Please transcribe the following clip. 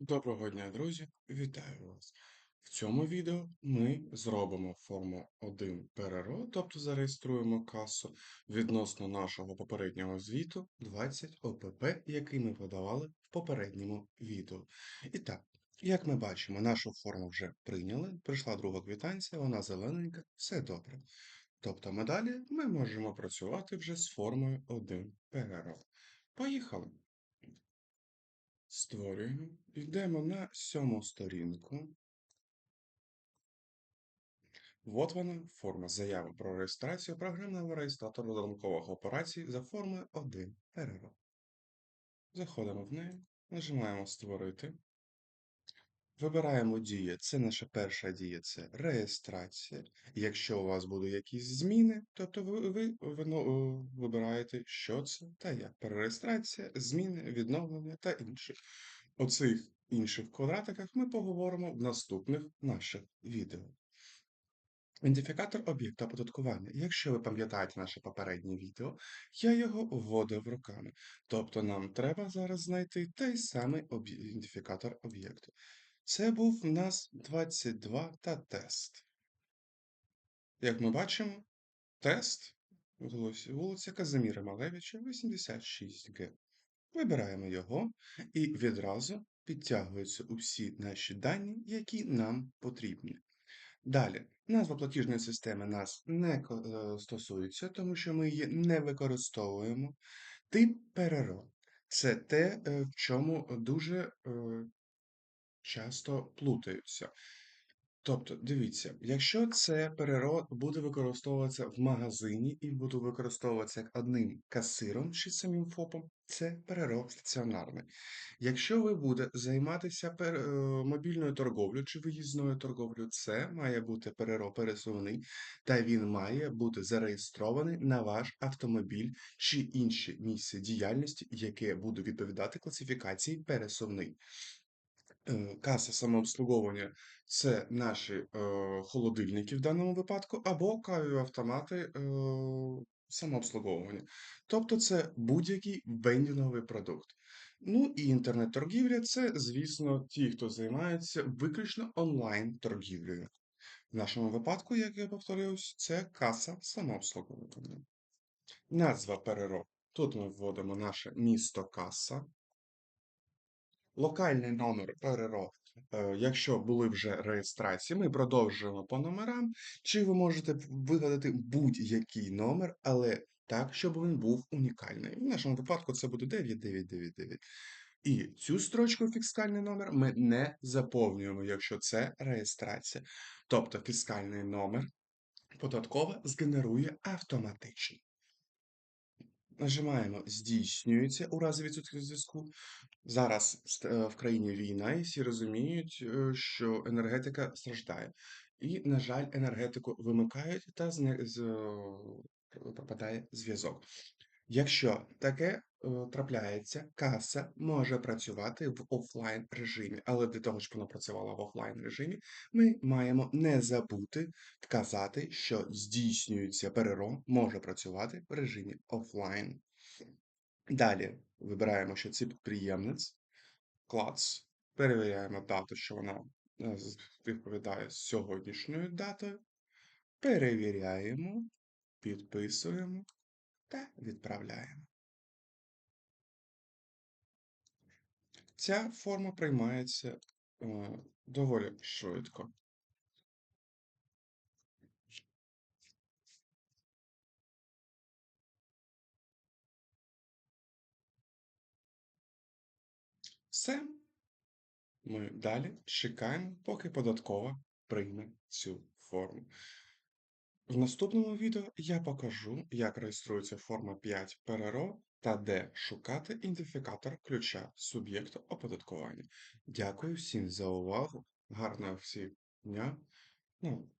Доброго дня, друзі! Вітаю вас! В цьому відео ми зробимо форму 1 ПРРО, тобто зареєструємо касу відносно нашого попереднього звіту 20 ОПП, який ми подавали в попередньому відео. І так, як ми бачимо, нашу форму вже прийняли, прийшла друга квитанція, вона зелененька, все добре. Тобто ми далі ми можемо працювати вже з формою 1 ПРРО. Поїхали! Створюємо. Йдемо на сьому сторінку. От вона форма заяви про реєстрацію програмного реєстратора додаткових операцій за формою 1 РРО. Заходимо в неї, нажимаємо Створити. Вибираємо дія. Це наша перша дія це реєстрація. Якщо у вас будуть якісь зміни, тобто ви, ви, ви вибираєте, що це та як. Перереєстрація, зміни, відновлення та інше. У цих інших квадратиках ми поговоримо в наступних наших відео. Ідентифікатор об'єкта оподаткування. Якщо ви пам'ятаєте наше попереднє відео, я його вводив руками. Тобто нам треба зараз знайти той самий ідентифікатор об'єкту. Це був у нас 22 та тест. Як ми бачимо, тест вулиця Казиміра Малевича, 86Г. Вибираємо його і відразу підтягуються усі наші дані, які нам потрібні. Далі, назва платіжної системи нас не е, стосується, тому що ми її не використовуємо. Тип ПРРО це те, е, в чому дуже е, часто плутаються. Тобто, дивіться, якщо це перерод буде використовуватися в магазині і буде використовуватися як одним касиром чи самим ФОПом, це перерод стаціонарний. Якщо ви будете займатися пер... Е, мобільною торговлею чи виїзною торговлею, це має бути перероб пересувний, та він має бути зареєстрований на ваш автомобіль чи інше місце діяльності, яке буде відповідати класифікації пересувний. Е, каса самообслуговування це наші е, холодильники в даному випадку, або каві-автомати е, самообслуговування. Тобто це будь-який вендінговий продукт. Ну і інтернет-торгівля це, звісно, ті, хто займається виключно онлайн-торгівлею. В нашому випадку, як я повторюсь, це каса самообслуговування. Назва ПРРО. Тут ми вводимо наше місто каса локальний номер РРО, е, якщо були вже реєстрації, ми продовжуємо по номерам, чи ви можете вигадати будь-який номер, але так, щоб він був унікальний. В нашому випадку це буде 9999. І цю строчку фіскальний номер ми не заповнюємо, якщо це реєстрація. Тобто фіскальний номер податкова згенерує автоматично. Нажимаємо здійснюється у разі відсутності зв'язку. Зараз е, в країні війна, і всі розуміють, е, що енергетика страждає. І, на жаль, енергетику вимикають та з пропадає зв'язок. Якщо таке е, трапляється, каса може працювати в офлайн режимі, але для того, щоб вона працювала в офлайн режимі, ми маємо не забути вказати, що здійснюється перером, може працювати в режимі офлайн. Далі вибираємо, що це підприємець, клац, перевіряємо дату, що вона е, відповідає сьогоднішньою датою. Перевіряємо, підписуємо та відправляємо. Ця форма приймається е, доволі швидко. Все. Ми далі чекаємо, поки податкова прийме цю форму. В наступному відео я покажу, як реєструється форма 5 ПРРО та де шукати ідентифікатор ключа суб'єкту оподаткування. Дякую всім за увагу. Гарного всім дня. Ну,